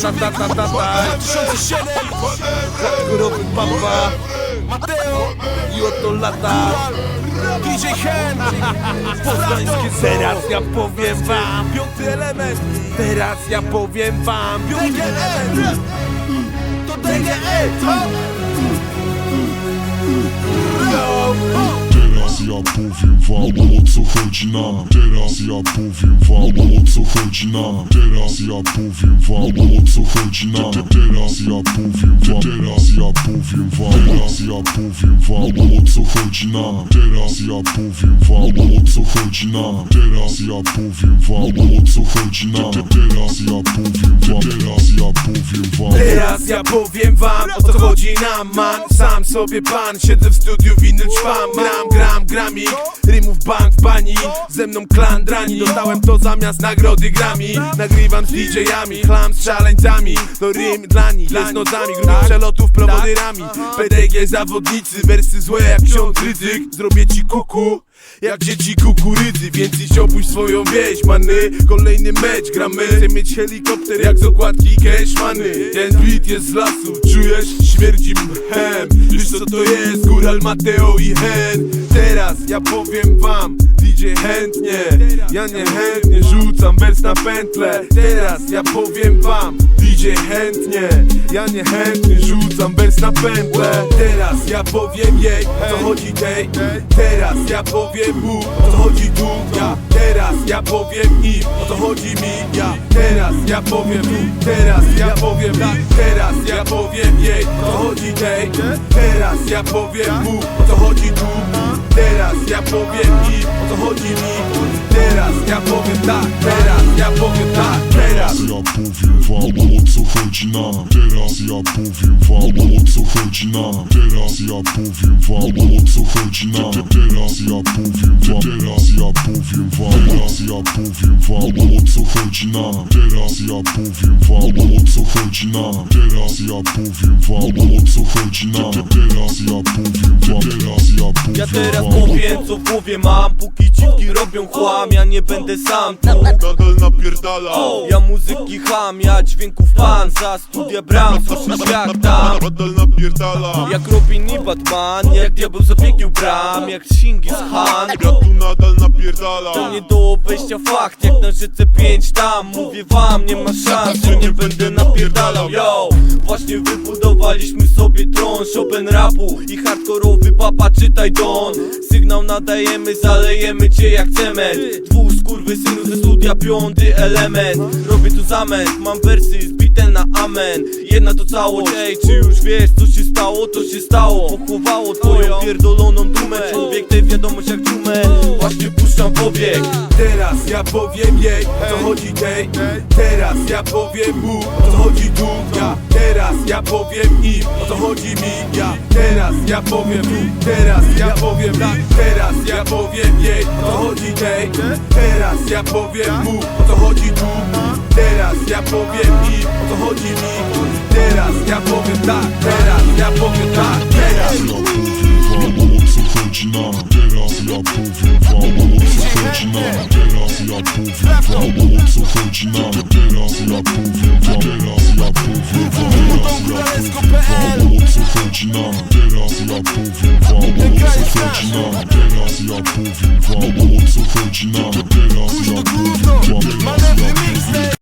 ta ta ta ta ta. 2007 Górowy papa Mateo i oto lata. DJ Hen. Poznańskie Teraz ja powiem wam. Piąty element. Teraz ja powiem wam. DGN To DGN powiem wam o co chodzi nam. Teraz ja powiem wam o co chodzi nam. Teraz ja powiem wam o co chodzi nam. Teraz ja powiem wam Teraz ja powiem wam Teraz ja powiem wam o co chodzi nam. Teraz ja powiem wam o co chodzi nam. Teraz ja powiem wam o co chodzi nam. Teraz ja powiem wam powiem wam. Teraz ja powiem wam o co chodzi nam man. Sam sobie pan, siedzę w studiu winyl ćpam Gram, gram, gramik, rymów bank w bani Ze mną klan drani, dostałem to zamiast nagrody grami Nagrywam z DJ-ami, chlam z szaleńcami. To rym dla nich, jest nocami. Grupy przelotów prowodyrami. PDG zawodnicy, wersy złe jak ksiądz ryzyk Zrobię ci kuku jak dzieci kukurydzy, więc idź opuść swoją wieś, many. Kolejny mecz, gramy. Chcę mieć helikopter jak z okładki Cashmany. Ten beat jest z lasu, czujesz? Śmierdzi mchem. Wiesz co to jest? Góral, Mateo i Hen. Teraz ja powiem wam DJ chętnie. Ja nie chętnie rzucam wers na pętlę. Teraz ja powiem wam DJ chętnie Ja nie chętnie rzucam wers na pętlę Teraz ja powiem jej o co chodzi tej Teraz ja powiem mu o co chodzi tu Ja teraz ja powiem im o co chodzi mi Ja teraz ja powiem Teraz ja powiem Teraz ja powiem jej o co chodzi tej Teraz ja powiem mu o co chodzi tu Teraz ja powiem im o co chodzi mi Teraz ja powiem tak Teraz ja powiem tak ja powiem wam o co chodzi nam. Teraz ja powiem wam o co chodzi nam. Teraz ja powiem wam o co chodzi nam. Teraz ja powiem wam Teraz ja powiem wam Teraz ja powiem wam o co chodzi nam. Teraz ja powiem wam o co chodzi nam. Teraz ja powiem wam o co chodzi nam. Teraz ja powiem wam ja teraz powiem co w głowie mam. Póki dziwki robią chłam Ja nie będę sam tu. Nadal napierdala. Ja muzyki ham, ja dźwięków pan. Za studia bram, słyszysz jak tam. Nadal napierdala. Jak Robin i Batman Jak diabeł zabiegł bram Jak Shingis Khan Ja tu nadal napierdala. To nie do obejścia fakt Jak na rzece 5 tam. Mówię wam, nie ma szans Że nie będę napierdalał. Yo, właśnie wybudowaliśmy sobie tron Chopin rapu i hardkorowy papa czytaj don Sygnał nadajemy, zalejemy cię jak cement. Dwóch skurwysynów ze studia piąty element. Robię tu zamęt, mam wersy zbite na amen. Jedna to całość, ej czy już wiesz co się stało? To się stało, pochowało twoją pierdoloną dumę. Człowiek tę wiadomość jak dżumę Właśnie puszczam pobieg Teraz ja powiem jej o co chodzi tej Teraz ja powiem mu o co chodzi tu Ja teraz ja powiem im o co chodzi mi Ja teraz ja powiem Teraz ja powiem Teraz ja powiem jej o co chodzi tej Teraz ja powiem mu o co chodzi tu Teraz ja powiem im o co chodzi mi Teraz ja powiem tak Teraz ja powiem tak Teraz Ja powiem wam o co chodzi nam Teraz ja powiem wam o co chodzi nam ja powiem wam O co chodzi nam Teraz ja powiem wam Teraz ja powiem wam Teraz ja powiem wam O co chodzi nam Teraz ja powiem wam O co chodzi nam Teraz ja powiem wam O co chodzi nam Teraz ja powiem wam